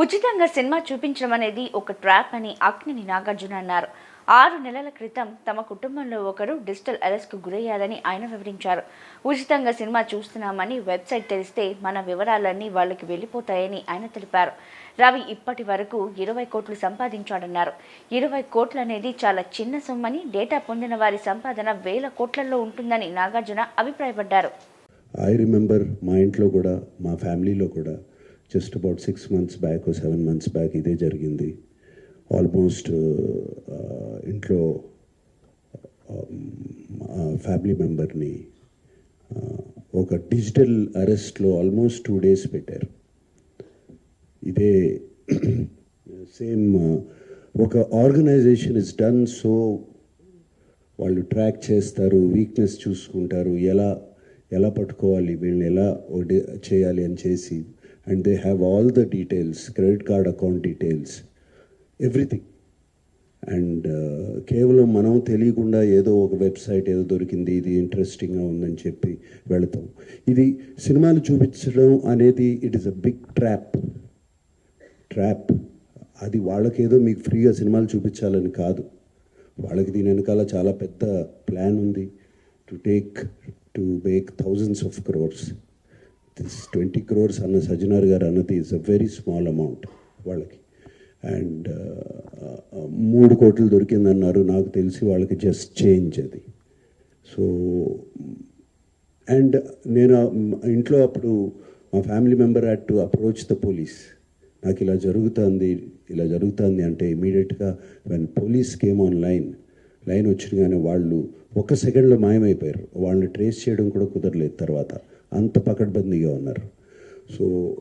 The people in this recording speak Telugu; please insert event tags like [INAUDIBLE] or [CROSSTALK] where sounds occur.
ఉచితంగా సినిమా చూపించడం అనేది ఒక ట్రాప్ అని అగ్నిని నాగార్జున అన్నారు. ఆరు నెలల క్రితం తమ కుటుంబంలో ఒకరు డిజిటల్ అరెస్ట్కు గురయ్యారని ఆయన వివరించారు. ఉచితంగా సినిమా చూస్తున్నామని వెబ్సైట్ తెలిస్తే మన వివరాలన్నీ వాళ్ళకి వెళ్ళిపోతాయని ఆయన తెలిపారు. రవి ఇప్పటి వరకు ఇరవై కోట్లు సంపాదించాడన్నారు. ఇరవై కోట్లు అనేది చాలా చిన్న సొమ్మని డేటా పొందిన వారి సంపాదన వేల కోట్లలో ఉంటుందని నాగార్జున అభిప్రాయపడ్డారు. ఐ రిమెంబర్ మా ఇంట్లో కూడా మా ఫ్యామిలీలో కూడా just about six months back seven months back ఇదే జరిగింది. ఆల్మోస్ట్ uh, uh, ఇంట్లో uh, um, ఫ్యామిలీ మెంబర్ని ఒక డిజిటల్ అరెస్ట్లో ఆల్మోస్ట్ టూ డేస్ పెట్టారు. ఇదే [CLEARS THROAT] సేమ్ ఒక ఆర్గనైజేషన్ ఇస్ డన్ సో వాళ్ళు ట్రాక్ చేస్తారు వీక్నెస్ చూసుకుంటారు ఎలా ఎలా పట్టుకోవాలి వీళ్ళని ఎలా చేయాలి అని చేసి and they have all the details credit card account details everything and కేవలం మనం తెలియకుండా ఏదో ఒక వెబ్సైట్ ఏదో దొరికింది ఇది ఇంట్రెస్టింగ్గా ఉందని చెప్పి వెళతాం. ఇది సినిమాలు చూపించడం అనేది it is a big trap trap అది వాళ్ళకేదో మీకు ఫ్రీగా సినిమాలు చూపించాలని కాదు. వాళ్ళకి దీని వెనకాల చాలా పెద్ద ప్లాన్ ఉంది to take to make thousands of crores this twenty crores అన్న సజ్జనార్ గారు అన్నది is a very small amount వాళ్ళకి. అండ్ uh, uh, uh, మూడు కోట్లు దొరికిందన్నారు. నాకు తెలిసి వాళ్ళకి జస్ట్ చేంజ్ అది. సో అండ్ నేను ఇంట్లో అప్పుడు మా family member had to approach the police నాకు ఇలా జరుగుతుంది ఇలా జరుగుతుంది అంటే ఇమీడియట్గా when police came online line వచ్చిన కానీ వాళ్ళు ఒక సెకండ్లో మాయమైపోయారు. వాళ్ళని ట్రేస్ చేయడం కూడా కుదరలేదు తర్వాత. అంత పకడ్బందీగా ఉన్నారు. సో